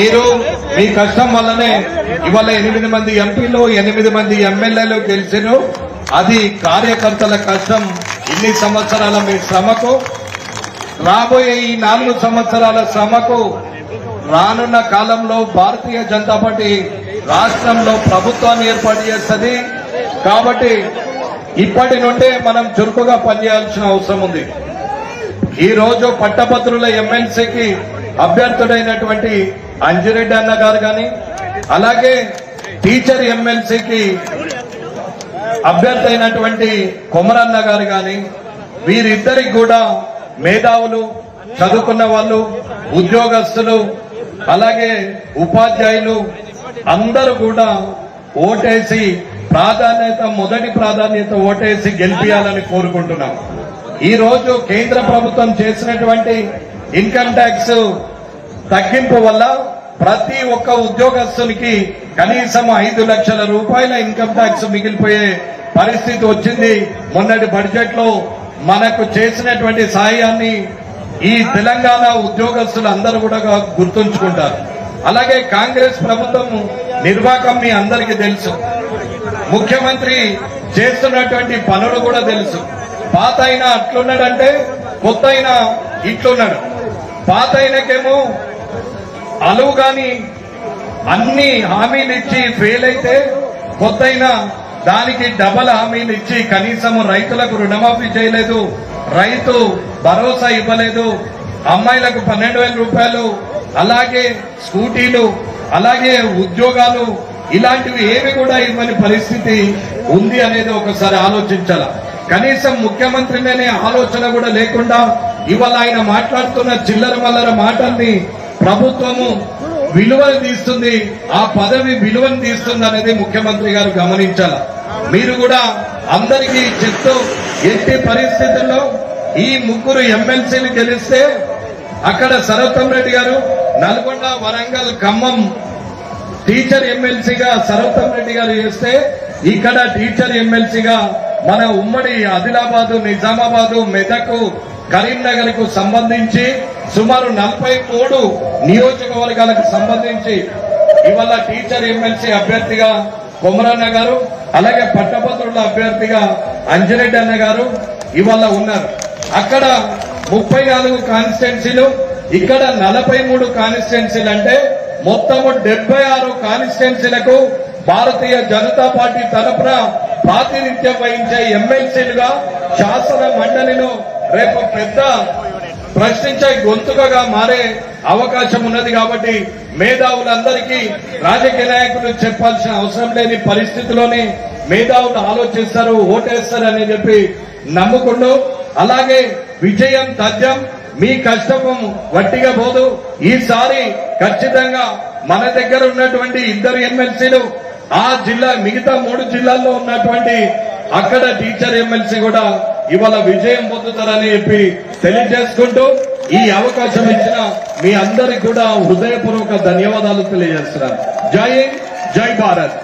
మీరు మీ కష్టం వల్లనే ఇవాళ ఎనిమిది మంది ఎంపీలు ఎనిమిది మంది ఎమ్మెల్యేలు గెలిచారు. అది కార్యకర్తల కష్టం. ఇన్ని సంవత్సరాల మీ శ్రమకు రాబోయే ఈ నాలుగు సంవత్సరాల శ్రమకు రానున్న కాలంలో భారతీయ జనతా పార్టీ రాష్ట్రంలో ప్రభుత్వాన్ని ఏర్పాటు చేస్తుంది. కాబట్టి ఇప్పటి నుండే మనం చురుకుగా పనిచేయాల్సిన అవసరం ఉంది. ఈ రోజు పట్టభద్రుల ఎమ్మెల్సీకి అభ్యర్థుడైనటువంటి అంజురెడ్డి అన్న గారు కానీ అలాగే టీచర్ ఎమ్మెల్సీకి అభ్యర్థి అయినటువంటి కొమరన్న గారు కానీ వీరిద్దరికి కూడా మేధావులు చదువుకున్న వాళ్ళు ఉద్యోగస్తులు అలాగే ఉపాధ్యాయులు అందరూ కూడా ఓటేసి ప్రాధాన్యత మొదటి ప్రాధాన్యత ఓటేసి గెలిపించాలని కోరుకుంటున్నాం. ఈ రోజు కేంద్ర ప్రభుత్వం చేసినటువంటి ఇన్కమ్ ట్యాక్స్ తగ్గింపు వల్ల ప్రతి ఒక్క ఉద్యోగస్తునికి కనీసం ఐదు లక్షల రూపాయల ఇన్కమ్ ట్యాక్స్ మిగిలిపోయే పరిస్థితి వచ్చింది. మొన్నటి బడ్జెట్లో మనకు చేసినటువంటి సహాయాన్ని ఈ తెలంగాణ ఉద్యోగస్తులు అందరూ కూడా గుర్తుంచుకుంటారు. అలాగే కాంగ్రెస్ ప్రభుత్వం నిర్వాహకం మీ అందరికీ తెలుసు. ముఖ్యమంత్రి చేస్తున్నటువంటి పనులు కూడా తెలుసు. పాత అయినా అట్లున్నాడంటే కొత్త అయినా ఇట్లున్నాడు. పాత అయినకేమో అలవు కానీ అన్ని హామీలు ఇచ్చి ఫెయిల్ అయితే కొత్త అయినా దానికి డబల్ హామీలు ఇచ్చి కనీసం రైతులకు రుణమాఫీ చేయలేదు రైతు భరోసా ఇవ్వలేదు అమ్మాయిలకు పన్నెండు వేల రూపాయలు అలాగే స్కూటీలు అలాగే ఉద్యోగాలు ఇలాంటివి ఏమి కూడా ఇవ్వని పరిస్థితి ఉంది అనేది ఒకసారి ఆలోచించాల. కనీసం ముఖ్యమంత్రినే ఆలోచన కూడా లేకుండా ఇవాళ ఆయన మాట్లాడుతున్న చిల్లర మల్లర మాటల్ని ప్రభుత్వము విలువను తీస్తుంది ఆ పదవి విలువను తీస్తుంది అనేది ముఖ్యమంత్రి గారు గమనించాల. మీరు కూడా అందరికీ చెప్తూ ఎట్టి పరిస్థితుల్లో ఈ ముగ్గురు ఎమ్మెల్సీని గెలిస్తే అక్కడ సరోత్తం రెడ్డి గారు నల్గొండ వరంగల్ ఖమ్మం టీచర్ ఎమ్మెల్సీగా సరోత్తం రెడ్డి గారు చేస్తే ఇక్కడ టీచర్ ఎమ్మెల్సీగా మన ఉమ్మడి ఆదిలాబాదు నిజామాబాదు మెదక్ కరీంనగర్కు సంబంధించి సుమారు నలభై మూడు నియోజకవర్గాలకు సంబంధించి ఇవాళ టీచర్ ఎమ్మెల్సీ అభ్యర్థిగా కొమరన్న గారు అలాగే పట్టభద్రుల అభ్యర్థిగా అంజరెడ్డి అన్న గారు ఇవాళ ఉన్నారు. అక్కడ ముప్పై నాలుగు కాన్స్టిట్యున్సీలు ఇక్కడ నలభై మూడు కాన్స్టిట్యున్సీలు అంటే మొత్తము డెబ్బై ఆరు కాన్స్టిట్యున్సీలకు భారతీయ జనతా పార్టీ తరపున ప్రాతినిధ్యం వహించే ఎమ్మెల్సీలుగా శాసన మండలిలో రేపు పెద్ద ప్రశ్నించే గొంతుకగా మారే అవకాశం ఉన్నది కాబట్టి మేధావులందరికీ రాజకీయ నాయకులు చెప్పాల్సిన అవసరం లేని పరిస్థితిలోనే మేధావులు ఆలోచిస్తారు ఓటేస్తారు అని చెప్పి నమ్ముకుంటూ అలాగే విజయం తథ్యం మీ కష్టము వట్టిగా పోదు. ఈసారి ఖచ్చితంగా మన దగ్గర ఉన్నటువంటి ఇద్దరు ఎమ్మెల్సీలు ఆ జిల్లా మిగతా మూడు జిల్లాల్లో ఉన్నటువంటి అక్కడ టీచర్ ఎమ్మెల్సీ కూడా ఇవాళ విజయం పొందుతారని చెప్పి తెలియజేసుకుంటూ ఈ అవకాశం ఇచ్చిన మీ అందరికి కూడా హృదయపూర్వక ధన్యవాదాలు తెలియజేస్తున్నాను. జై జై భారత్.